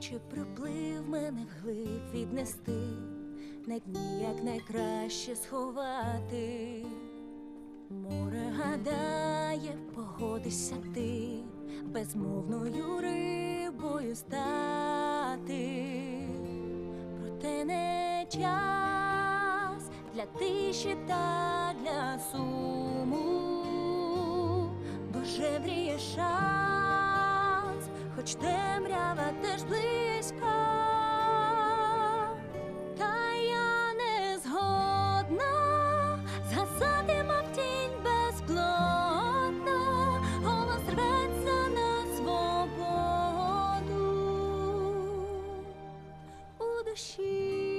чи приплив мене вглиб віднести, на дні як найкраще сховати. Море гадає, погодишся ти, безмовною рибою стати. Проте не час для тиші та для суму, бо вже вріє шанс, хоч темрява ah